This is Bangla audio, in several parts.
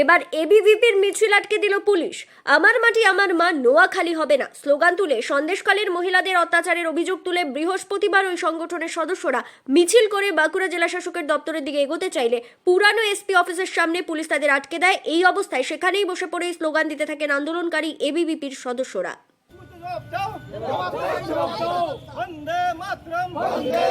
এবার এবিভিপির মিছিল আটকে দিল পুলিশ। আমার মাটি আমার মা নোয়াখালী হবে না। স্লোগান তুলে সন্দেশকালের মহিলাদের অত্যাচারের অভিযোগ তুলে বৃহস্পতিবার ওই সংগঠনের সদস্যরা মিছিল করে বাঁকুড়া জেলা শাসকের দপ্তরের দিকে এগোতে চাইলে পুরানো এসপি অফিসের সামনে পুলিশ তাদের আটকে দেয়। এই অবস্থায় সেখানেই বসে পড়ে স্লোগান দিতে থাকেন আন্দোলনকারী এবিভিপির সদস্যরা। বন্দে মাতরম, বন্দে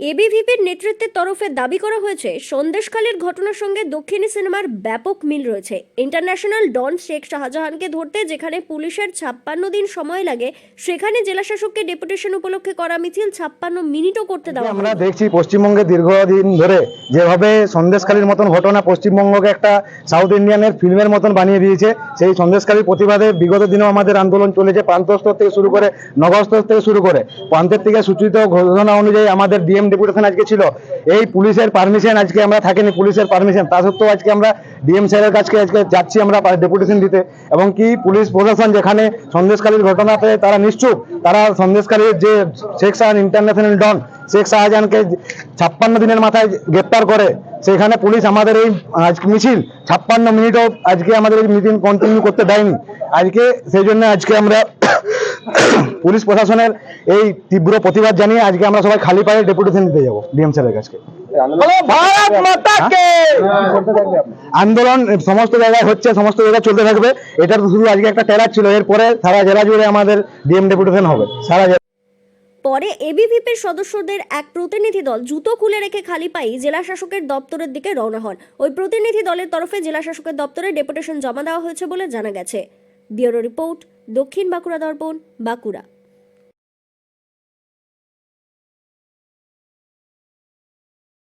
এবিভিপির নেতৃত্বের তরফে দাবি করা হয়েছে সন্দেশখালীর ঘটনার সঙ্গে দক্ষিণী সিনেমার ব্যাপক মিল রয়েছে। ইন্টারন্যাশনাল ডন শেখ শাহজাহানকে ধরতে যেখানে পুলিশের ছাপ্পান্ন দিন সময় লাগে সেখানে জেলাশাসককে ডেপুটেশন উপলক্ষে করা মিছিল ছাপ্পান্ন মিনিটও করতে দেওয়া আমরা দেখছি পশ্চিমবঙ্গে দীর্ঘদিন ধরে যেভাবে সন্দেশকালীর মতন ঘটনা পশ্চিমবঙ্গকে একটা সাউথ ইন্ডিয়ানের ফিল্মের মতন বানিয়ে দিয়েছে সেই সন্দেশকালীর প্রতিবাদে বিগত দিনেও আমাদের আন্দোলন চলেছে প্রান্তস্তর থেকে শুরু করে নগরস্তর থেকে শুরু করে প্রান্তের থেকে সূচিত ঘোষণা অনুযায়ী আমাদের ডিএম ডেপুটেশন আজকে ছিল। এই পুলিশের পারমিশন আজকে আমরা থাকেনি, পুলিশের পারমিশন তা সত্ত্বেও আজকে আমরা ডিএম স্যারের কাছে আজকে যাচ্ছি আমরা ডেপুটেশন দিতে। এবং কি পুলিশ প্রশাসন যেখানে সন্দেশকালীর ঘটনাতে তারা নিশ্চুপ, তারা সন্দেশকালীর যে শেখ শাহান ইন্টারন্যাশনাল ডন শেখ শাহজাহানকে ছাপ্পান্ন দিনের মাথায় গ্রেপ্তার করে সেখানে পুলিশ আমাদের এই আজকে মিছিল ছাপ্পান্ন মিনিটও আজকে আমাদের এই মিটিং কন্টিনিউ করতে দেয়নি। আজকে সেই জন্য আজকে আমরা পুলিশ প্রশাসনের এই তীব্র প্রতিবাদ জানিয়ে আজকে আমরা সবাই খালি পায়ে ডেপুটেশন দিতে যাব ডিএম স্যারের কাছে আন্দোলন সমস্ত জায়গায় হচ্ছে সমস্ত জায়গায় চলতে থাকবে। এটা তো শুধু আজকে একটা টেরার ছিল এরপরে সারা জেলা জুড়ে আমাদের ডিএম ডেপুটেশন হবে। সারা পরে এবিভিপির সদস্যদের এক প্রতিনিধি দল জুতো খুলে রেখে খালি পাই জেলা শাসকের দপ্তরের দিকে রওনা হন। ওই প্রতিনিধি দলের তরফে জেলা শাসকের দপ্তরে ডেপুটেশন জমা দেওয়া হয়েছে বলে জানা গেছে। ব্যুরো রিপোর্ট, দক্ষিণ বাঁকুড়া দর্পণ, বাঁকুড়া।